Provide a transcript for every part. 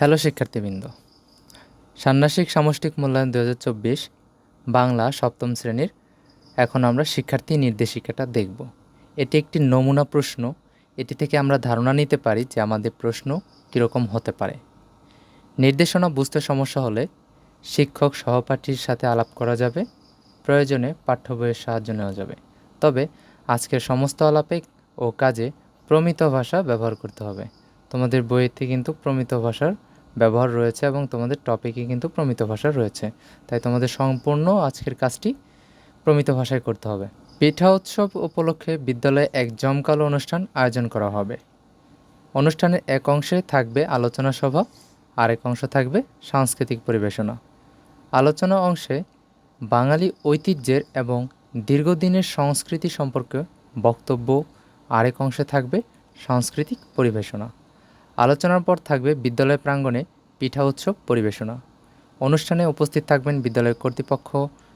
Hello শিক্ষার্থীবৃন্দ। ষান্মাসিক সামষ্টিক মূল্যায়ন দুহাজার চব্বিশ, বাংলা সপ্তম শ্রেণির এখন আমরা শিক্ষার্থী নির্দেশিকাটা দেখব। এটি একটি নমুনা প্রশ্ন। এটি থেকে আমরা ধারণা নিতে পারি যে আমাদের প্রশ্ন কীরকম হতে পারে। নির্দেশনা বুঝতে সমস্যা হলে শিক্ষক সহপাঠীর সাথে আলাপ করা যাবে। প্রয়োজনে পাঠ্য বইয়ের সাহায্য নেওয়া যাবে। তবে আজকের সমস্ত আলাপে ও কাজে প্রমিত ভাষা ব্যবহার করতে হবে। তোমাদের বইয়েতে কিন্তু প্রমিত ভাষার ব্যবহার রয়েছে এবং তোমাদের টপিকে কিন্তু প্রমিত ভাষা রয়েছে। তাই তোমাদের সম্পূর্ণ আজকের কাজটি প্রমিত ভাষায় করতে হবে। পিঠা উৎসব উপলক্ষে বিদ্যালয়ে এক জমকালো অনুষ্ঠান আয়োজন করা হবে। অনুষ্ঠানের এক অংশে থাকবে আলোচনা সভা, আরেক অংশ থাকবে সাংস্কৃতিক পরিবেশনা। আলোচনা অংশে বাঙালি ঐতিহ্যের এবং দীর্ঘদিনের সংস্কৃতি সম্পর্কে বক্তব্য, আরেক অংশে থাকবে সাংস্কৃতিক পরিবেশনা। আলোচনার পর থাকবে বিদ্যালয় প্রাঙ্গণে পিঠা উৎসব পরিবেশনা। অনুষ্ঠানে উপস্থিত থাকবেন বিদ্যালয় কর্তৃপক্ষ,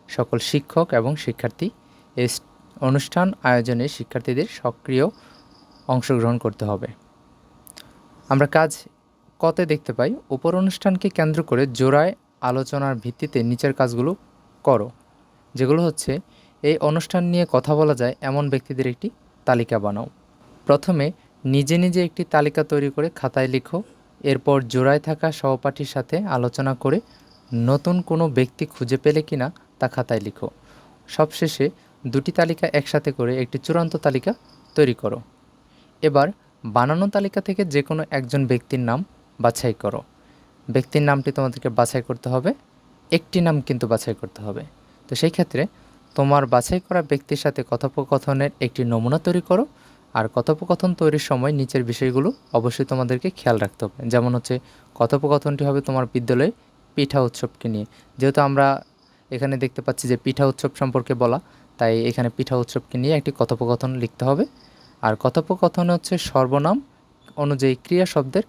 সকল শিক্ষক এবং শিক্ষার্থী। এই অনুষ্ঠান আয়োজনে শিক্ষার্থীদের সক্রিয় অংশগ্রহণ করতে হবে। আমরা কাজ কতে দেখতে পাই, উপর অনুষ্ঠানকে কেন্দ্র করে জোড়ায় আলোচনার ভিত্তিতে নিচের কাজগুলো করো, যেগুলো হচ্ছে, এই অনুষ্ঠান নিয়ে কথা বলা যায় এমন ব্যক্তিদের একটি তালিকা বানাও। প্রথমে নিজে নিজে একটি তালিকা তৈরি করে খাতায় লিখো। এরপর জোড়ায় থাকা সহপাঠীর সাথে আলোচনা করে নতুন কোনো ব্যক্তি খুঁজে পেলে কিনা তা খাতায় লিখো। সবশেষে দুটি তালিকা একসাথে করে একটি চূড়ান্ত তালিকা তৈরি করো। এবার বানানো তালিকা থেকে যে কোনো একজন ব্যক্তির নাম বাছাই করো। ব্যক্তির নামটি তোমাদেরকে বাছাই করতে হবে, একটি নাম কিন্তু বাছাই করতে হবে। তো সেই ক্ষেত্রে তোমার বাছাই করা ব্যক্তির সাথে কথোপকথনের একটি নমুনা তৈরি করো আর কথোপকথন তৈরির সময় নিচের বিষয়গুলো অবশ্যই তোমাদেরকে খেয়াল রাখতে হবে। যেমন হচ্ছে, কথোপকথনটি হবে তোমার বিদ্যালয়ে পিঠা উৎসবকে নিয়ে। যেহেতু আমরা এখানে দেখতে পাচ্ছি যে পিঠা উৎসব সম্পর্কে বলা, তাই এখানে পিঠা উৎসবকে নিয়ে একটি কথোপকথন লিখতে হবে। আর কথোপকথনে হচ্ছে সর্বনাম অনুযায়ী ক্রিয়া শব্দের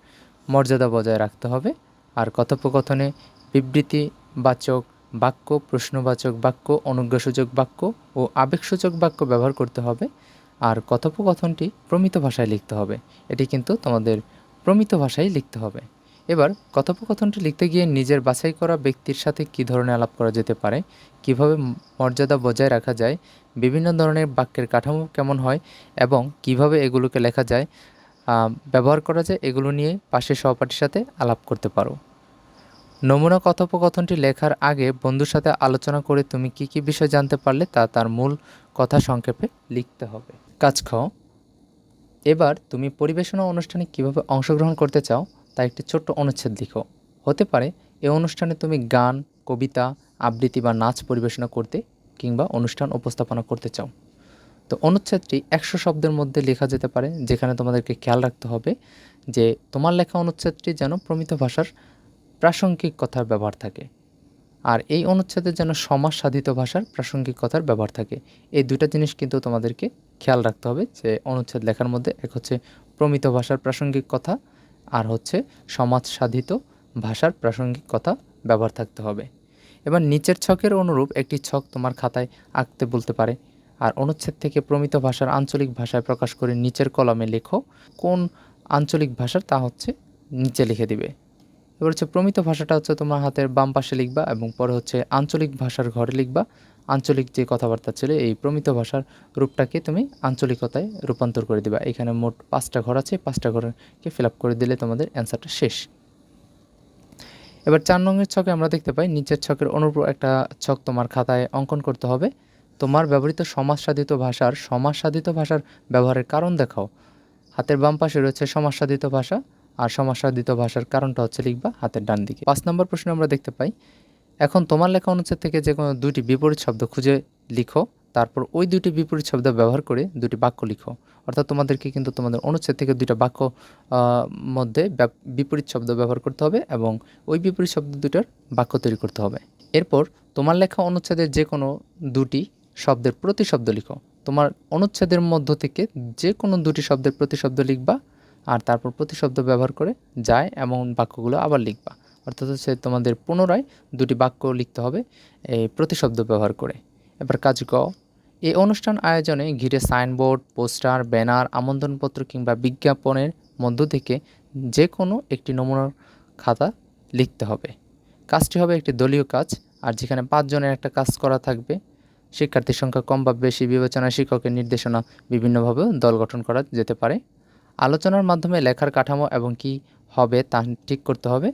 মর্যাদা বজায় রাখতে হবে। আর কথোপকথনে বিবৃতিবাচক বাক্য, প্রশ্নবাচক বাক্য, অনুজ্ঞাসূচক বাক্য ও আবেগসূচক বাক্য ব্যবহার করতে হবে। আর কথোপকথনটি প্রমিত ভাষায় লিখতে হবে। এটি কিন্তু তোমাদের প্রমিত ভাষায় লিখতে হবে। এবার, কথোপকথনটি লিখতে গিয়ে নিজের বাছাই করা ব্যক্তির সাথে কী ধরনের আলাপ করা যেতে পারে, কীভাবে মর্যাদা বজায় রাখা যায়, বিভিন্ন ধরনের বাক্যের কাঠামো কেমন হয়, এবং কীভাবে এগুলোকে লেখা যায় ব্যবহার করা যায়, এগুলো নিয়ে পাশের সহপাঠীর সাথে আলাপ করতে পারো। নমুনা কথোপকথনটি লেখার আগে বন্ধুর সাথে আলোচনা করে তুমি কি কি বিষয় জানতে পারলে তা তার মূল কথা সংক্ষেপে লিখতে হবে। কাজ খ এবার তুমি পরিবেশনা অনুষ্ঠানে কীভাবে অংশগ্রহণ করতে চাও, তা একটি ছোট্ট অনুচ্ছেদ লিখো। হতে পারে এই অনুষ্ঠানে তুমি গান, কবিতা, আবৃত্তি বা নাচ পরিবেশনা করতে কিংবা অনুষ্ঠান উপস্থাপনা করতে চাও। তো অনুচ্ছেদটি একশো শব্দের মধ্যে লেখা যেতে পারে, যেখানে তোমাদেরকে খেয়াল রাখতে হবে যে তোমার লেখা অনুচ্ছেদটি যেন প্রমিত ভাষার প্রাসঙ্গিক কথার ব্যবহার থাকে, আর এই অনুচ্ছেদের যেন সমাজ সাধিত ভাষার প্রাসঙ্গিক কথার ব্যবহার থাকে। এই দুটা জিনিস কিন্তু তোমাদেরকে খেয়াল রাখতে হবে যে অনুচ্ছেদ লেখার মধ্যে এক হচ্ছে প্রমিত ভাষার প্রাসঙ্গিক কথা, আর হচ্ছে সমাজ সাধিত ভাষার প্রাসঙ্গিক কথা ব্যবহার থাকতে হবে। এবার নিচের ছকের অনুরূপ একটি ছক তোমার খাতায় আঁকতে বলতে পারে। আর অনুচ্ছেদ থেকে প্রমিত ভাষার আঞ্চলিক ভাষায় প্রকাশ করে নিচের কলমে লেখো কোন আঞ্চলিক ভাষার, তা হচ্ছে নিচে লিখে দিবে। এবার হচ্ছে প্রমিত ভাষাটা হচ্ছে তোমার হাতের বাম পাশে লিখবা এবং পরে হচ্ছে আঞ্চলিক ভাষার ঘরে লিখবা। আঞ্চলিক যে কথাবার্তা ছিল, এই প্রমিত ভাষার রূপটাকে তুমি আঞ্চলিকতায় রূপান্তর করে দিবা। এখানে মোট পাঁচটা ঘর আছে, পাঁচটা ঘরকে ফিল করে দিলে তোমাদের অ্যান্সারটা শেষ। এবার চার রঙের ছকে আমরা দেখতে পাই, নিচের ছকের অনুরূপ একটা ছক তোমার খাতায় অঙ্কন করতে হবে। তোমার ব্যবহৃত সমাজ সাধিত ভাষার সমাজ সাধিত ভাষার ব্যবহারের কারণ দেখাও। হাতের বাম পাশে রয়েছে সমাজ সাধিত ভাষা, আর সমাজ সাধিত ভাষার কারণটা হচ্ছে লিখবা হাতের ডান দিকে। পাঁচ নম্বর প্রশ্নে আমরা দেখতে পাই এখন তোমার লেখা অনুচ্ছেদ থেকে যে কোনো দুইটি বিপরীত শব্দ খুঁজে লিখো, তারপর ওই দুইটি বিপরীত শব্দ ব্যবহার করে দুটি বাক্য লিখো। অর্থাৎ তোমাদেরকে কিন্তু তোমাদের অনুচ্ছেদ থেকে দুইটা বাক্য মধ্যে বিপরীত শব্দ ব্যবহার করতে হবে এবং ওই বিপরীত শব্দ দুটার বাক্য তৈরি করতে হবে। এরপর তোমার লেখা অনুচ্ছেদের যে কোনো দুটি শব্দের প্রতিশব্দ লিখো। তোমার অনুচ্ছেদের মধ্য থেকে যে কোনো দুটি শব্দের প্রতিশব্দ লিখবা আর তারপর প্রতিশব্দ ব্যবহার করে যায় এমন বাক্যগুলো আবার লিখবা। অর্থাৎ হচ্ছে তোমাদের পুনরায় দুটি বাক্য লিখতে হবে, এই প্রতিশব্দ ব্যবহার করে। এবার কাজ ক। এই অনুষ্ঠান আয়োজনে ঘিরে সাইনবোর্ড, পোস্টার, ব্যানার, আমন্ত্রণপত্র কিংবা বিজ্ঞাপনের মধ্য থেকে যে কোনো একটি নমুনার খাতা লিখতে হবে। কাজটি হবে একটি দলীয় কাজ, আর যেখানে পাঁচজনের একটা কাজ করা থাকবে। শিক্ষার্থীর সংখ্যা কম বা বেশি বিবেচনা শিক্ষকের নির্দেশনা বিভিন্নভাবেও দল গঠন করা যেতে পারে। আলোচনার মাধ্যমে লেখার কাঠামো এবং কি হবে তা ঠিক করতে হবে।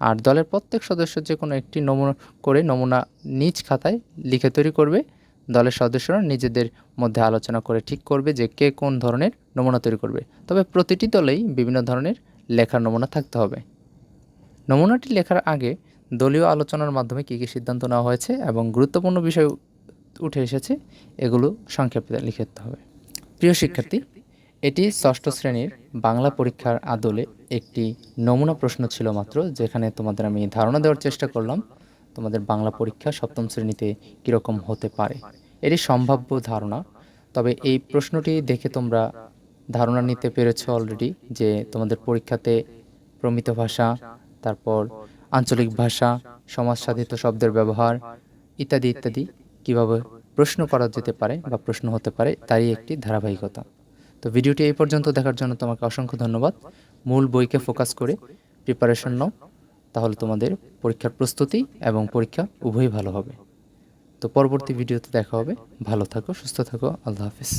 আর দলের প্রত্যেক সদস্য যে কোনো একটি নমুনা করে নমুনা নিজ খাতায় লিখে তৈরি করবে। দলের সদস্যরা নিজেদের মধ্যে আলোচনা করে ঠিক করবে যে কে কোন ধরনের নমুনা তৈরি করবে। তবে প্রতিটি দলেই বিভিন্ন ধরনের লেখার নমুনা থাকতে হবে। নমুনাটি লেখার আগে দলীয় আলোচনার মাধ্যমে কী কী সিদ্ধান্ত নেওয়া হয়েছে এবং গুরুত্বপূর্ণ বিষয় উঠে এসেছে, এগুলো সংক্ষেপে লিখে হবে। প্রিয় শিক্ষার্থী এটি ষষ্ঠ শ্রেণির বাংলা পরীক্ষার আদলে একটি নমুনা প্রশ্ন ছিল মাত্র, যেখানে তোমাদের আমি ধারণা দেওয়ার চেষ্টা করলাম, তোমাদের বাংলা পরীক্ষা সপ্তম শ্রেণীতে কীরকম হতে পারে। এটি সম্ভাব্য ধারণা, তবে এই প্রশ্নটি দেখে তোমরা ধারণা নিতে পেরেছ অলরেডি যে তোমাদের পরীক্ষাতে প্রমিত ভাষা, তারপর আঞ্চলিক ভাষা সমাজ সাধিত শব্দের ব্যবহার ইত্যাদি ইত্যাদি কীভাবে প্রশ্ন করা যেতে পারে বা প্রশ্ন হতে পারে, তারই একটি ধারাবাহিকতা। তো ভিডিওটি এই পর্যন্ত দেখার জন্য তোমাকে অসংখ্য ধন্যবাদ। মূল বইকে ফোকাস করে প্রিপারেশন নাও, তাহলে তোমাদের পরীক্ষার প্রস্তুতি এবং পরীক্ষা উভয়ই ভালো হবে। তো পরবর্তী ভিডিওতে দেখা হবে। ভালো থাকো, সুস্থ থাকো, আল্লাহ হাফিজ।